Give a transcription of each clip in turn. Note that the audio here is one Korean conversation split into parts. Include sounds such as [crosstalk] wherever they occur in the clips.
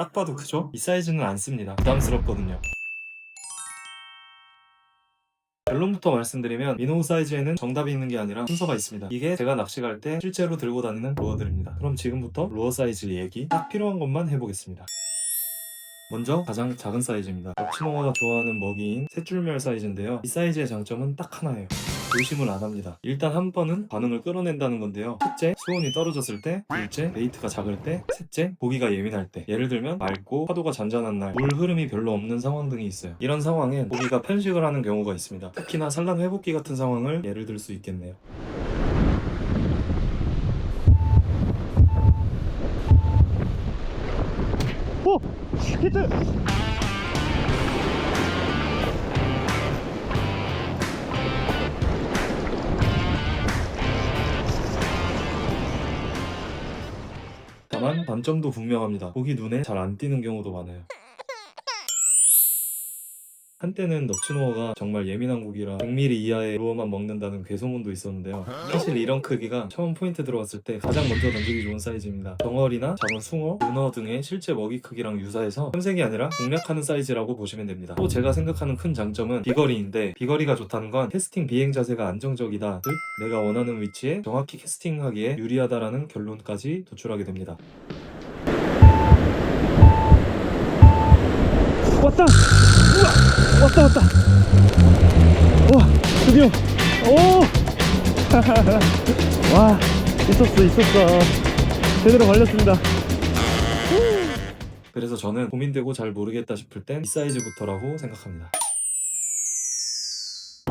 딱 봐도 크죠? 이 사이즈는 안 씁니다. 부담스럽거든요. 결론부터 말씀드리면 미노우 사이즈에는 정답이 있는 게 아니라 순서가 있습니다. 이게 제가 낚시 갈 때 실제로 들고 다니는 루어들입니다. 그럼 지금부터 루어 사이즈 얘기 딱 필요한 것만 해보겠습니다. 먼저 가장 작은 사이즈입니다. 엽치농어가 좋아하는 먹이인 셋줄멸 사이즈인데요. 이 사이즈의 장점은 딱 하나예요. 의심을 안 합니다. 일단 한 번은 반응을 끌어낸다는 건데요. 첫째, 수온이 떨어졌을 때, 둘째, 베이트가 작을 때, 셋째, 고기가 예민할 때. 예를 들면 맑고 파도가 잔잔한 날, 물 흐름이 별로 없는 상황 등이 있어요. 이런 상황엔 고기가 편식을 하는 경우가 있습니다. 특히나 산란 회복기 같은 상황을 예를 들 수 있겠네요. 오! 히트! 다만 단점도 분명합니다. 고기 눈에 잘 안 띄는 경우도 많아요. 한때는 넙치노어가 정말 예민한 고기라 100mm 이하의 루어만 먹는다는 괴소문도 있었는데요. 사실 이런 크기가 처음 포인트 들어갔을 때 가장 먼저 던지기 좋은 사이즈입니다. 덩어리나 작은 숭어, 문어 등의 실제 먹이 크기랑 유사해서 탐색이 아니라 공략하는 사이즈라고 보시면 됩니다. 또 제가 생각하는 큰 장점은 비거리인데 비거리가 좋다는 건 캐스팅 비행 자세가 안정적이다. 즉 내가 원하는 위치에 정확히 캐스팅하기에 유리하다라는 결론까지 도출하게 됩니다. 왔다! 왔다 왔다! 와 드디어! 오! [laughs] 와 있었어 있었어 제대로 걸렸습니다 그래서 저는 고민되고 잘 모르겠다 싶을 땐 이 사이즈부터라고 생각합니다.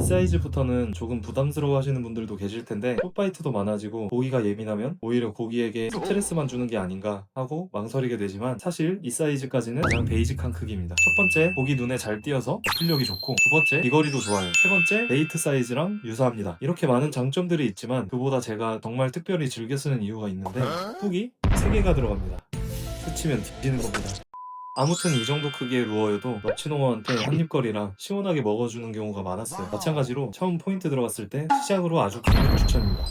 이 사이즈부터는 조금 부담스러워 하시는 분들도 계실 텐데 풋바이트도 많아지고 고기가 예민하면 오히려 고기에게 스트레스만 주는 게 아닌가 하고 망설이게 되지만 사실 이 사이즈까지는 그냥 베이직한 크기입니다. 첫 번째 고기 눈에 잘 띄어서 풀력이 좋고 두 번째 비거리도 좋아요. 세 번째 베이트 사이즈랑 유사합니다. 이렇게 많은 장점들이 있지만 그보다 제가 정말 특별히 즐겨 쓰는 이유가 있는데 훅이 3개가 들어갑니다. 스치면 뒤지는 겁니다. 아무튼 이 정도 크기의 루어여도 넙치농어한테 한입거리랑 시원하게 먹어주는 경우가 많았어요. 마찬가지로 처음 포인트 들어갔을 때 시작으로 아주 강력 추천입니다.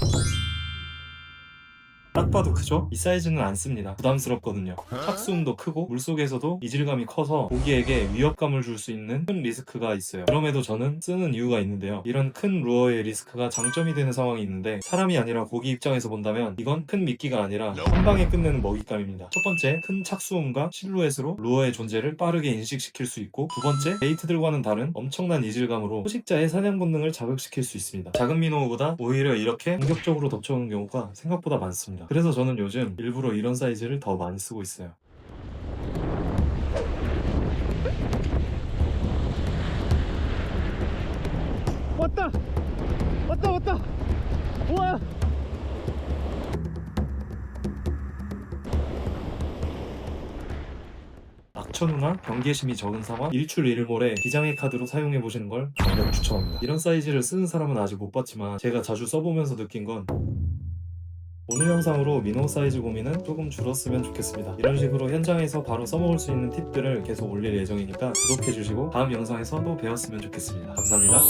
딱 봐도 크죠? 이 사이즈는 안 씁니다. 부담스럽거든요. 착수음도 크고 물속에서도 이질감이 커서 고기에게 위협감을 줄 수 있는 큰 리스크가 있어요. 그럼에도 저는 쓰는 이유가 있는데요. 이런 큰 루어의 리스크가 장점이 되는 상황이 있는데 사람이 아니라 고기 입장에서 본다면 이건 큰 미끼가 아니라 한 방에 끝내는 먹잇감입니다. 첫 번째, 큰 착수음과 실루엣으로 루어의 존재를 빠르게 인식시킬 수 있고 두 번째, 베이트들과는 다른 엄청난 이질감으로 포식자의 사냥 본능을 자극시킬 수 있습니다. 작은 민호보다 오히려 이렇게 공격적으로 덮쳐오는 경우가 생각보다 많습니다. 그래서 저는 요즘 일부러 이런 사이즈를 더 많이 쓰고 있어요. 왔다! 왔다 왔다! 우와! 악천후나 경계심이 적은 상황, 일출 일몰에 비장의 카드로 사용해 보시는 걸 강력 추천합니다. 이런 사이즈를 쓰는 사람은 아직 못 봤지만 제가 자주 써보면서 느낀 건 오늘 영상으로 미노 사이즈 고민은 조금 줄었으면 좋겠습니다. 이런 식으로 현장에서 바로 써먹을 수 있는 팁들을 계속 올릴 예정이니까 구독해주시고 다음 영상에서 또 배웠으면 좋겠습니다. 감사합니다.